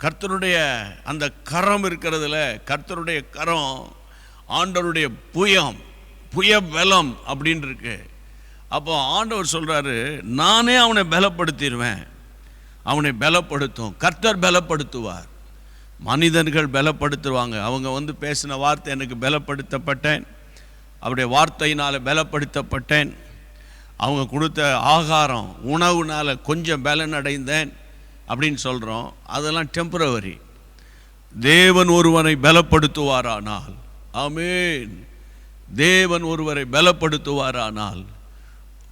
கர்த்தருடைய அந்த கரம் இருக்கிறதுல கர்த்தருடைய கரம் ஆண்டவருடைய புயம் புய பலம் அப்படின்னு இருக்கு அப்போ ஆண்டவர் சொல்கிறாரு நானே அவனை பலப்படுத்திடுவேன். அவனை பலப்படுத்தும். கர்த்தர் பலப்படுத்துவார். மனிதர்கள் பலப்படுத்துவாங்க. அவங்க வந்து பேசின வார்த்தை எனக்கு பலப்படுத்தப்பட்டேன். அவருடைய வார்த்தையினால் பலப்படுத்தப்பட்டேன். அவங்க கொடுத்த ஆகாரம் உணவுனால் கொஞ்சம் பலன் அடைந்தேன் அப்படின்னு சொல்கிறோம் அதெல்லாம் டெம்பரவரி தேவன் ஒருவனை பலப்படுத்துவாரானால். ஆமேன். தேவன் ஒருவரை பலப்படுத்துவாரானால்.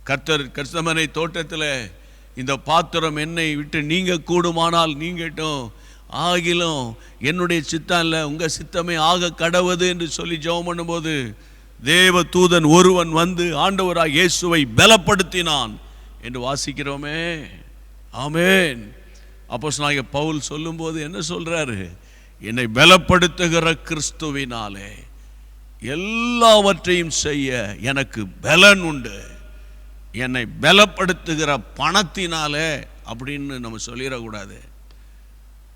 கர்த்தர் கர்த்தமனை தோட்டத்தில் இந்த பாத்திரம் என்னை விட்டு நீங்கள் கூடுமானால் நீங்கட்டும். ஆகிலும் என்னுடைய சித்தம் இல்லை உங்கள் சித்தமே ஆக கடவுது என்று சொல்லி ஜெபம் பண்ணும்போது தேவ தூதன் ஒருவன் வந்து ஆண்டவராக இயேசுவை பலப்படுத்தினான் என்று வாசிக்கிறோமே. ஆமேன். அப்போ நாங்கள் பவுல் சொல்லும்போது என்ன சொல்கிறாரு என்னை பலப்படுத்துகிற கிறிஸ்துவினாலே எல்லாவற்றையும் செய்ய எனக்கு பலன் உண்டு. என்னை பலப்படுத்துகிற பணத்தினாலே அப்படின்னு நம்ம சொல்லிடக்கூடாது.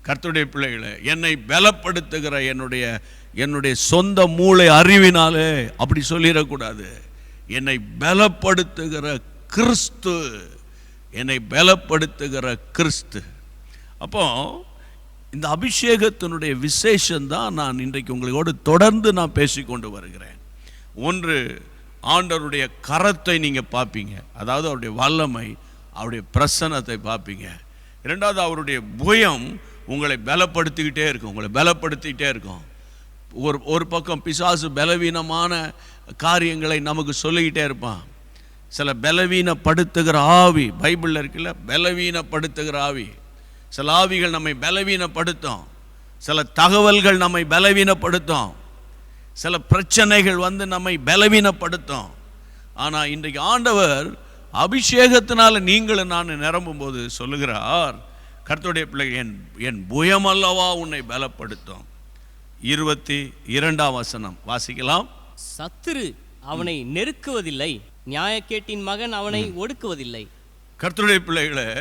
கர்த்துடைய பிள்ளைகளை என்னை பலப்படுத்துகிற என்னுடைய என்னுடைய சொந்த மூளை அறிவினாலே அப்படி சொல்லிடக்கூடாது. என்னை பலப்படுத்துகிற கிறிஸ்து என்னை பலப்படுத்துகிற கிறிஸ்து. அப்போ இந்த அபிஷேகத்தினுடைய விசேஷந்தான் நான் இன்றைக்கு உங்களோடு தொடர்ந்து நான் பேசிக்கொண்டு வருகிறேன். ஒன்று ஆண்டவருடைய கரத்தை நீங்கள் பார்ப்பீங்க அதாவது அவருடைய வல்லமை அவருடைய பிரசன்னத்தை பார்ப்பீங்க இரண்டாவது அவருடைய புயம் உங்களை பலப்படுத்திக்கிட்டே இருக்கும். உங்களை பலப்படுத்திக்கிட்டே இருக்கும். ஒரு ஒரு பக்கம் பிசாசு பலவீனமான காரியங்களை நமக்கு சொல்லிக்கிட்டே இருப்பான். சில பலவீனப்படுத்துகிற ஆவி பைபிளில் இருக்குல்ல பலவீனப்படுத்துகிற ஆவி. சில ஆவிகள் நம்மை பலவீனப்படுத்தும். சில தகவல்கள் நம்மை பலவீனப்படுத்தும். சில பிரச்சனைகள் வந்து நம்மை பலவீனப்படுத்தும். ஆனால் இன்றைக்கு ஆண்டவர் அபிஷேகத்தினால நீங்களும் நான் நிரம்பும் போது சொல்லுகிறார் கர்த்தருடைய பிள்ளை என் என் புயமல்லவா உன்னை பலப்படுத்தும்? இருபத்தி இரண்டாம் வசனம். வாசிக்கலாம். சத்துரு அவனை நெருக்குவதில்லை. நியாயக்கேட்டின் மகன் அவனை ஒடுக்குவதில்லை. கர்த்தருடைய பிள்ளைகளே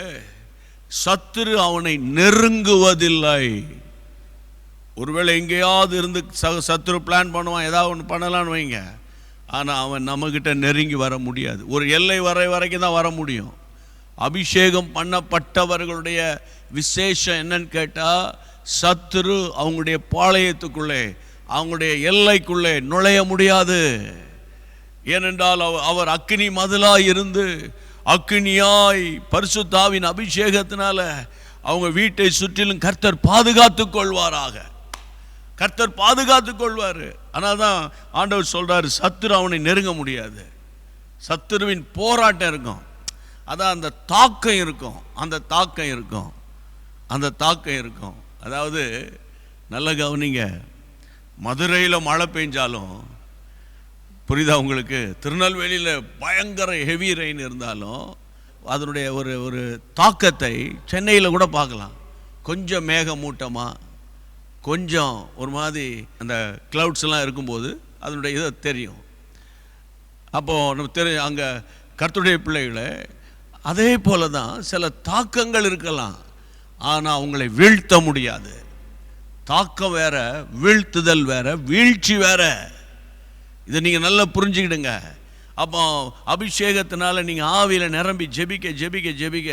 சத்துரு அவனை நெருங்குவதில்லை. ஒருவேளை எங்கேயாவது இருந்து ச- சத்துரு பிளான் பண்ணுவான் ஏதாவது ஒன்று பண்ணலான்னு வைங்க. ஆனால் அவன் நம்மக்கிட்ட நெருங்கி வர முடியாது. ஒரு எல்லை வரை வரைக்கும் தான் வர முடியும். அபிஷேகம் பண்ணப்பட்டவர்களுடைய விசேஷம் என்னன்னு கேட்டால் சத்துரு அவங்களுடைய பாளையத்துக்குள்ளே அவங்களுடைய எல்லைக்குள்ளே நுழைய முடியாது. ஏனென்றால் அவர் அக்னி மதிலாக இருந்து அக்கினியாய் பரிசுத்தாவின் அபிஷேகத்தினால அவங்க வீட்டை சுற்றிலும் கர்த்தர் பாதுகாத்து கொள்வாராக. கர்த்தர் பாதுகாத்து கொள்வார். ஆனால் தான் ஆண்டவர் சொல்கிறார் சத்துரு அவனை நெருங்க முடியாது. சத்துருவின் போராட்டம் இருக்கும். அதான் அந்த தாக்கம் இருக்கும். அந்த தாக்கம் இருக்கும். அந்த தாக்கம் இருக்கும். அதாவது நல்ல கவனிங்க. மதுரையில் மழை பெஞ்சாலும் புரியுதா உங்களுக்கு? திருநெல்வேலியில் பயங்கர ஹெவி ரெயின் இருந்தாலும் அதனுடைய ஒரு ஒரு தாக்கத்தை சென்னையில் கூட பார்க்கலாம். கொஞ்சம் மேகமூட்டமாக கொஞ்சம் ஒரு மாதிரி அந்த க்ளவுட்ஸ்லாம் இருக்கும்போது அதனுடைய இதை தெரியும். அப்போது நம்ம தெரி அங்கே கருத்துடைய பிள்ளைகளை அதே போல தான் சில தாக்கங்கள் இருக்கலாம். ஆனால் அவங்களை வீழ்த்த முடியாது. தாக்கம் வேற வீழ்த்துதல் வேற வீழ்ச்சி வேற. இதை நீங்கள் நல்லா புரிஞ்சுக்கிடுங்க. அப்போ அபிஷேகத்தினால நீங்கள் ஆவியில் நிரம்பி ஜெபிக்க ஜெபிக்க ஜெபிக்க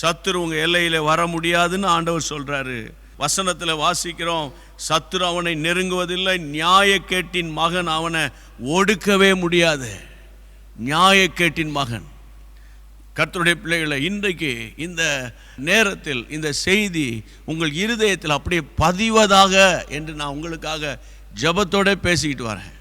சத்துரு உங்கள் எல்லையில் வர முடியாதுன்னு ஆண்டவர் சொல்கிறாரு வசனத்தில் வாசிக்கிறோம் சத்துரு அவனை நெருங்குவதில்லை நியாயக்கேட்டின் மகன் அவனை ஒடுக்கவே முடியாது. நியாயக்கேட்டின் மகன். கர்த்தருடைய பிள்ளைகளை இன்றைக்கு இந்த நேரத்தில் இந்த செய்தி உங்கள் இருதயத்தில் அப்படியே பதிவதாக என்று நான் உங்களுக்காக ஜபத்தோடு பேசிக்கிட்டு வரேன்.